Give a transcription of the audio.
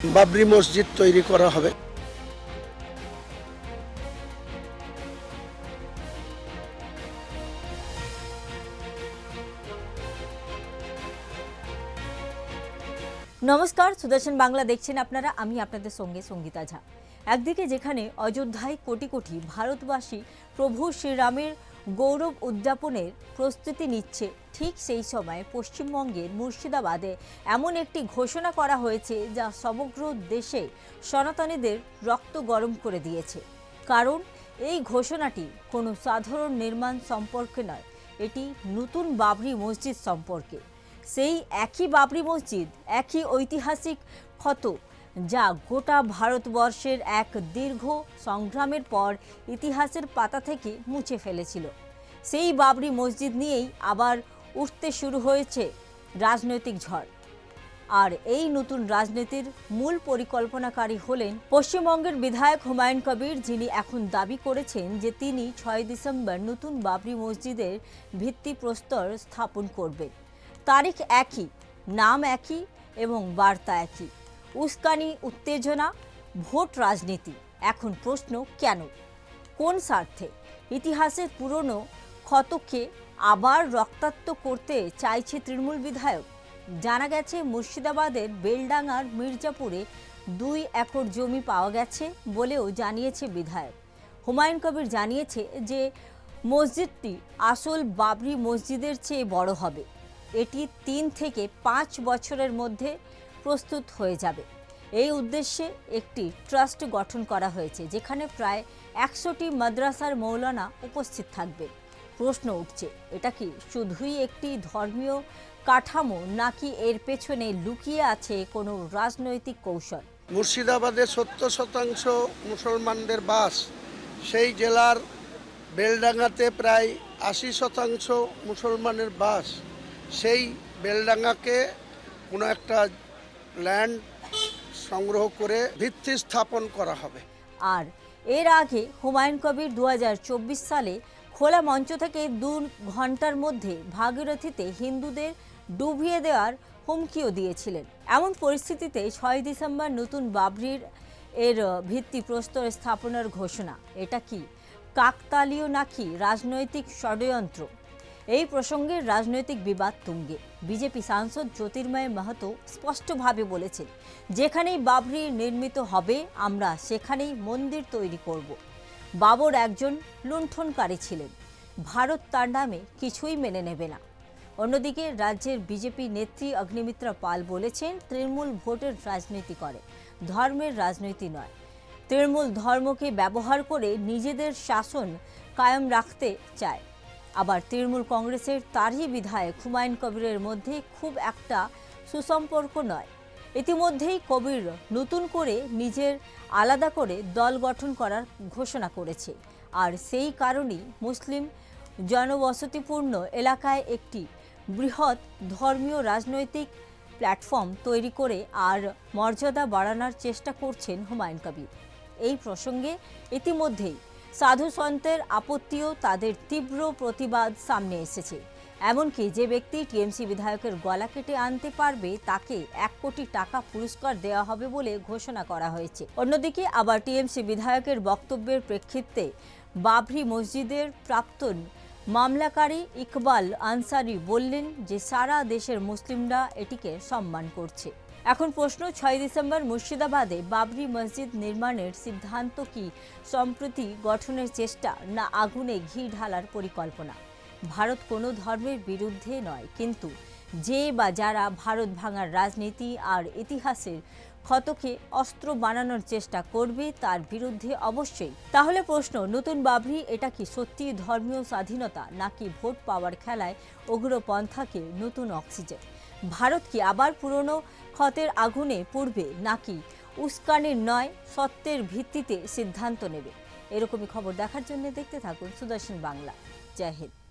বাবরি মসজিদ তৈরি করা হবে। নমস্কার, সুদর্শন বাংলা দেখছেন আপনারা, আমি আপনাদের সঙ্গে সঙ্গীতা ঝা। একদিকে যেখানে অযোধ্যায় কোটি কোটি ভারতবাসী প্রভু শ্রীরামের গৌরব উদযাপনের প্রস্তুতি নিচ্ছে ঠিক সেই সময় পশ্চিমবঙ্গের মুর্শিদাবাদে। এমন একটি ঘোষণা করা হয়েছে যা সমগ্র দেশে সনাতনীদের রক্ত গরম করে দিয়েছে। কারণ এই ঘোষণাটি কোনো সাধারণ নির্মাণ সম্পর্কে নয়, এটি নতুন বাবরি মসজিদ সম্পর্কে। সেই একই বাবরি মসজিদ, একই ঐতিহাসিক ক্ষত যা গোটা ভারতবর্ষের এক দীর্ঘ সংগ্রামের পর ইতিহাসের পাতা থেকে মুছে ফেলেছিল। সেই বাবরি মসজিদ নিয়েই আবার উঠতে শুরু হয়েছে রাজনৈতিক ঝড়। আর এই নতুন রাজনীতির মূল পরিকল্পনাকারী হলেন পশ্চিমবঙ্গের বিধায়ক হুমায়ুন কবির, যিনি এখন দাবি করেছেন যে তিনি ছয় ডিসেম্বর নতুন বাবরি মসজিদের ভিত্তিপ্রস্তর স্থাপন করবেন। তারিখ একই, নাম একই এবং বার্তা একই। উস্কানি, উত্তেজনা, ভোট রাজনীতি। এখন প্রশ্ন, কেন? কোন স্বার্থে? ইতিহাসের পুরনো ক্ষতকে আবার রক্তাক্ত করতে চাইছে তৃণমূল বিধায়ক। জানা গেছে, মুর্শিদাবাদের বেলডাঙ্গার মির্জাপুরে দুই একর জমি পাওয়া গেছে বলেও জানিয়েছে বিধায়ক। হুমায়ুন কবির জানিয়েছে যে, মসজিদটি আসল বাবরি মসজিদের চেয়ে বড় হবে। এটি তিন থেকে পাঁচ বছরের মধ্যে প্রস্তুত হয়ে যাবে। এই উদ্দেশ্যে একটি ট্রাস্ট গঠন করা হয়েছে, যেখানে প্রায় একশোটি মাদ্রাসার মৌলানা উপস্থিত থাকবে। প্রশ্ন উঠছে, এটা কি শুধুই একটি ধর্মীয় কাঠামো, নাকি এর পেছনে লুকিয়ে আছে কোনো রাজনৈতিক কৌশল? মুর্শিদাবাদে সত্তর শতাংশ মুসলমানদের বাস, সেই জেলার বেলডাঙ্গাতে প্রায় আশি শতাংশ মুসলমানের বাস। সেই বেলডাঙ্গাকে কোনো একটা ল্যান্ড সংগ্রহ করে ভিত্তি স্থাপন করা হবে। আর এর আগে হুমায়ুন কবির দু হাজার চব্বিশ সালে খোলা মঞ্চ থেকে দু ঘণ্টার মধ্যে ভাগীরথীতে হিন্দুদের ডুবিয়ে দেওয়ার হুমকিও দিয়েছিলেন। এমন পরিস্থিতিতে ছয় ডিসেম্বর নতুন বাবরির এর ভিত্তি প্রস্তর স্থাপনের ঘোষণা। এটা কি কাকতালীয় নাকি রাজনৈতিক ষড়যন্ত্র? এই প্রসঙ্গে রাজনৈতিক বিবাদ তুঙ্গে। বিজেপি সাংসদ জ্যোতির্ময় মাহাতো স্পষ্টভাবে বলেছেন, যেখানেই বাবরি নির্মিত হবে, আমরা সেখানেই মন্দির তৈরি করব। বাবর একজন লুণ্ঠনকারী ছিলেন। ভারত তার নামে কিছুই মেনে নেবে না। অন্যদিকে রাজ্যের বিজেপি নেত্রী অগ্নিমিত্রা পাল বলেছেন, তৃণমূল ভোটের রাজনীতি করে, ধর্মের রাজনীতি নয়। তৃণমূল ধর্মকে ব্যবহার করে নিজেদের শাসন কায়েম রাখতে চায়। আবার তৃণমূল কংগ্রেসের তারই বিধায়ক হুমায়ুন কবিরের মধ্যে খুব একটা সুসম্পর্ক নয়। ইতিমধ্যেই কবির নতুন করে নিজের আলাদা করে দল গঠন করার ঘোষণা করেছে। আর সেই কারণেই মুসলিম জনবসতিপূর্ণ এলাকায় একটি বৃহৎ ধর্মীয় রাজনৈতিক প্ল্যাটফর্ম তৈরি করে আর মর্যাদা বাড়ানোর চেষ্টা করছেন হুমায়ুন কবির। এই প্রসঙ্গে ইতিমধ্যেই সাধু সন্তের আপত্তিও তাদের তীব্র প্রতিবাদ সামনে এসেছে। এমনকি যে ব্যক্তি টিএমসি বিধায়কের গলা কেটে আনতে পারবে, তাকে এক কোটি টাকা পুরস্কার দেওয়া হবে বলে ঘোষণা করা হয়েছে। অন্যদিকে আবার টিএমসি বিধায়কের বক্তব্যের প্রেক্ষিতে বাবরি মসজিদের প্রাক্তন মামলাকারী ইকবাল আনসারি বললেন যে সারা দেশের মুসলিমরা এটিকে সম্মান করছে। এখন প্রশ্ন, ছয় ডিসেম্বর মুর্শিদাবাদে বাবরি মসজিদ নির্মাণের সিদ্ধান্ত কি? সম্প্রতি গঠনের চেষ্টা, না আগুনে ঘি ঢালার পরিকল্পনা? ভারত কোনো ধর্মের বিরুদ্ধে নয়, কিন্তু যে বা যারা ভারত ভাঙার রাজনীতি আর ইতিহাসের ক্ষতকে অস্ত্র বানানোর চেষ্টা করবে তার বিরুদ্ধে অবশ্যই। তাহলে প্রশ্ন, নতুন বাবরি এটা কি সত্যি ধর্মীয় স্বাধীনতা, নাকি ভোট পাওয়ার খেলায় উগ্রপন্থাকে নতুন অক্সিজেন? ভারত কি আবার পুরনো ক্ষতের আগুনে পড়বে নাকি উস্কানির নয়, সত্যের ভিত্তিতে সিদ্ধান্ত নেবে? এরকমই খবর দেখার জন্য দেখতে থাকুন সুদর্শন বাংলা। জয় হিন্দ।